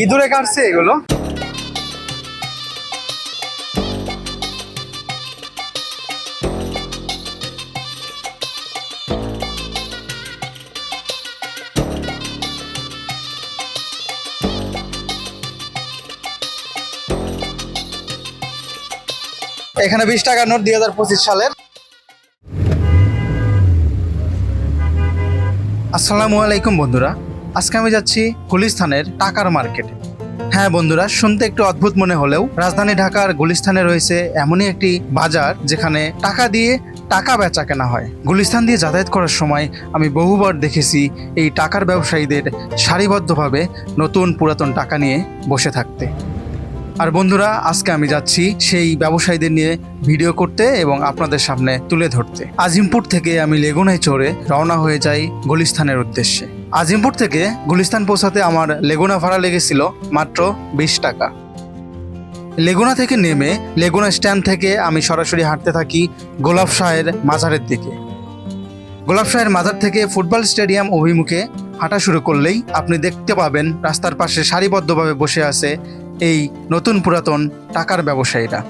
ইঁদুরে কাটছে এগুলো। এখানে বিশ টাকার নোট দুই হাজার পঁচিশ সালের। আসসালামু আলাইকুম বন্ধুরা। আজকে আমি যাচ্ছি গুলিস্তানের টাকার মার্কেটে। হ্যাঁ বন্ধুরা, শুনতে একটু অদ্ভুত মনে হলেও রাজধানী ঢাকার গুলিস্তানে রয়েছে এমনই একটি বাজার যেখানে টাকা দিয়ে টাকা বেচা কেনা হয়। গুলিস্তান দিয়ে যাতায়াত করার সময় আমি বহুবার দেখেছি এই টাকার ব্যবসায়ীদের সারিবদ্ধভাবে নতুন পুরাতন টাকা নিয়ে বসে থাকতে। আর বন্ধুরা, আজকে আমি যাচ্ছি সেই ব্যবসায়ীদের নিয়ে ভিডিও করতে এবং আপনাদের সামনে তুলে ধরতে। আজিমপুর থেকে আমি লেগুনায় চড়ে রওনা হয়ে যাই গুলিস্তানের উদ্দেশ্যে। আজিমপুর থেকে গুলিস্তান পৌঁছাতে আমার লেগুনা ভাড়া লেগেছিল মাত্র বিশ টাকা। লেগুনা থেকে নেমে লেগুনা স্ট্যান্ড থেকে আমি সরাসরি হাঁটতে থাকি গোলাপ শাহের মাজারের দিকে। গোলাপ শাহের মাজার থেকে ফুটবল স্টেডিয়াম অভিমুখে হাঁটা শুরু করলেই আপনি দেখতে পাবেন রাস্তার পাশে সারিবদ্ধভাবে বসে আছে এই নতুন পুরাতন টাকার ব্যবসায়ীরা।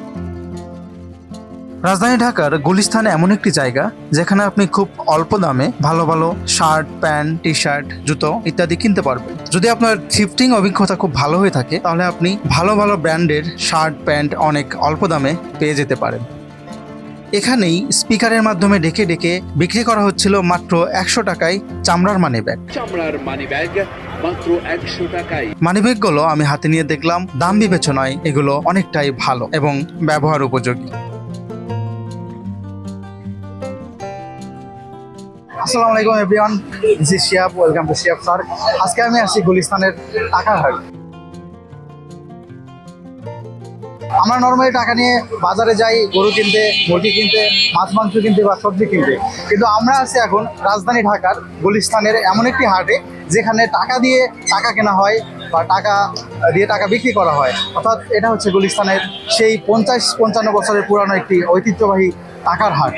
রাজধানী ঢাকার গুলিস্তান এমন একটি জায়গা যেখানে আপনি খুব অল্প দামে ভালো ভালো শার্ট প্যান্ট টি শার্ট জুতো ইত্যাদি কিনতে পারবেন। যদি আপনার থিফটিং অভিজ্ঞতা খুব ভালো হয়ে থাকে তাহলে আপনি ভালো ভালো ব্র্যান্ডের শার্ট প্যান্ট অনেক অল্প দামে পেয়ে যেতে পারেন। এখানেই স্পিকারের মাধ্যমে ডেকে ডেকে বিক্রি করা হচ্ছিল মাত্র একশো টাকায় চামড়ার মানি ব্যাগ চামড়ার মানি ব্যাগ মাত্র একশো টাকায়। মানি ব্যাগগুলো আমি হাতে নিয়ে দেখলাম দাম বিবেচনায় এগুলো অনেকটাই ভালো এবং ব্যবহার উপযোগী। আসসালামু আলাইকুম, everyone. This is Shiyab welcome to Shiyab sir আজকে আমি আসছি গুলিস্তানের টাকার হাট আমরা নর্মালি টাকা নিয়ে বাজারে যাই, গরু কিনতে, মুরগি কিনতে, মাছ, মাংস কিনতে বা সবজি কিনতে। কিন্তু আমরা আছি এখন রাজধানী ঢাকার গুলিস্তানের এমন একটি হাটে, যেখানে টাকা দিয়ে টাকা কেনা হয় বা টাকা দিয়ে টাকা বিক্রি করা হয়। অর্থাৎ এটা হচ্ছে গুলিস্তানের সেই পঞ্চাশ পঞ্চান্ন বছরের পুরানো একটি ঐতিহ্যবাহী টাকার হাট।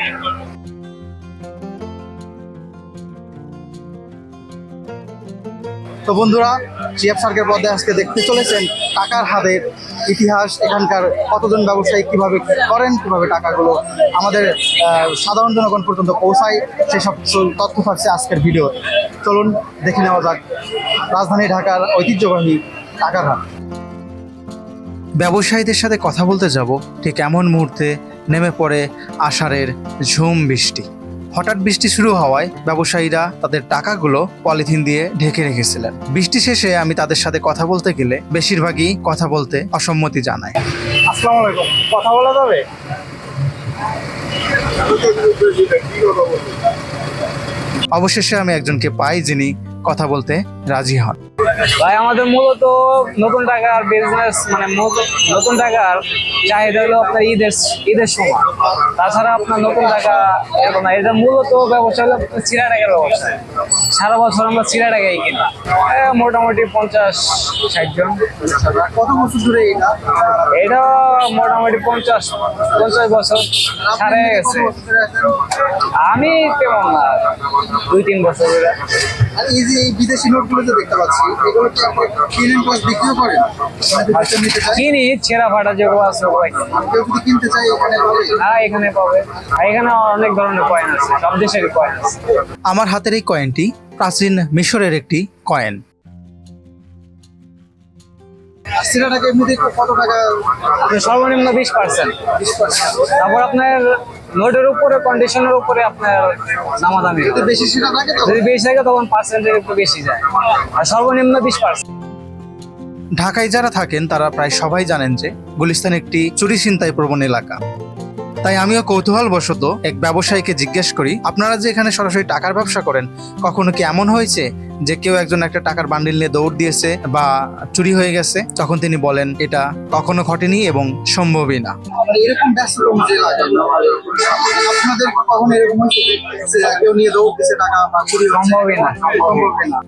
তো বন্ধুরা জিএফ সার্কের পদে আজকে দেখতে চলেছেন। টাকার হাতের ইতিহাস, এখানকার কতজন ব্যবসায়ী কীভাবে করেন, কীভাবে টাকাগুলো আমাদের সাধারণ জনগণ পর্যন্ত পৌঁছায়, সেসব তথ্য থাকছে আজকের ভিডিও চলুন, দেখে নেওয়া যাক। রাজধানী ঢাকার ঐতিহ্যবাহী টাকার হাট। ব্যবসায়ীদের সাথে কথা বলতে যাব, ঠিক এমন মুহূর্তে নেমে পড়ে আষাঢ়ের ঝুম বৃষ্টি। হঠাৎ বৃষ্টি শুরু হওয়ায় ব্যবসায়ীরা তাদের টাকাগুলো পলিথিন দিয়ে ঢেকে রেখেছিলেন। বৃষ্টি শেষে আমি তাদের সাথে কথা বলতে গেলে বেশিরভাগই কথা বলতে অসম্মতি জানায় আসসালামু আলাইকুম। কথা বলা যাবে? অবশেষে আমি একজনকে পাই যিনি কথা বলতে রাজি হন। ভাই আমাদের মূলত নতুন টাকার বিজনেস মানে নতুন টাকার চাহিদা হলো আপনার ঈদের ঈদের সময়। তাছাড়া আপনার নতুন টাকা এরকম না। এটা মূলত ব্যবসা হলো আপনার চিরা টাকার ব্যবসা। সারা বছর আমরা চিরা টাকাই কিনি। মোটামুটি পঞ্চাশ ষাট জন। কত বছর ধরে এটা? এটা মোটামুটি পঞ্চাশ পঞ্চাশ বছর সারে গেছে। আমি তেমন না দুই তিন বছর ধরে। আর এই যে এই বিদেশি নোটগুলো যে দেখতে পাচ্ছি এগুলো কি আপনি কিনেন প্লাস বিক্রিও করেন? মানে কিনি ছেঁড়া ফাটা যেগুলো আছে ওগুলো কেউ যদি কিনতে এখানে হ্যাঁ এখানে পাবে। এখানে অনেক ধরনের কয়েন আছে সব দেশেরই কয়েন আছে। আমার হাতের এই কয়েনটি প্রাচীন মিশরের একটি কয়েন সিরাটাকে এমনিতে কত টাকা? সর্বনিম্ন বিশ পার্সেন্ট তারপর আপনার নোটের উপরে কন্ডিশনের উপরে আপনার দামাদামি দামি বেশি থাকে যদি বেশি থাকে তখন পার্সেন্টের একটু বেশি যায়। আর সর্বনিম্ন বিশ পার্সেন্ট। ঢাকায় যারা থাকেন তারা প্রায় সবাই জানেন যে গুলিস্তান একটি চুরি ছিনতাই প্রবণ এলাকা। তাই আমিও কৌতূহলবশত এক ব্যবসায়ীকে জিজ্ঞেস করি আপনারা যে এখানে সরাসরি টাকার ব্যবসা করেন কখনো কি এমন হয়েছে যে কেউ একজন একটা টাকার বান্ডিল নিয়ে দৌড় দিয়েছে বা চুরি হয়ে গেছে? তখন তিনি বলেন এটা কখনো ঘটেনি এবং সম্ভবই না। এরকম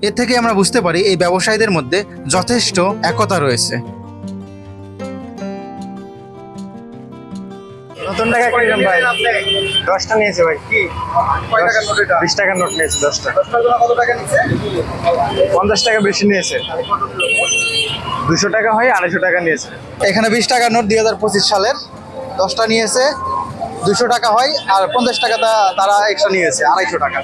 এর থেকে আমরা বুঝতে পারি এই ব্যবসায়ীদের মধ্যে যথেষ্ট একতা রয়েছে। নতুন টাকা কিনলাম ভাই। দশটা নিয়েছে ভাই। কি? বিশ টাকার নোট নিয়েছে দশটা। পঞ্চাশ টাকা বেশি নিয়েছে। দুশো টাকা হয় আড়াইশো টাকা নিয়েছে। এখানে বিশ টাকার নোট দুই হাজার পঁচিশ সালের। দশটা নিয়েছে দুশো টাকা হয় আর পঞ্চাশ টাকা তা- তারা এক্সট্রা নিয়েছে আড়াইশো টাকা।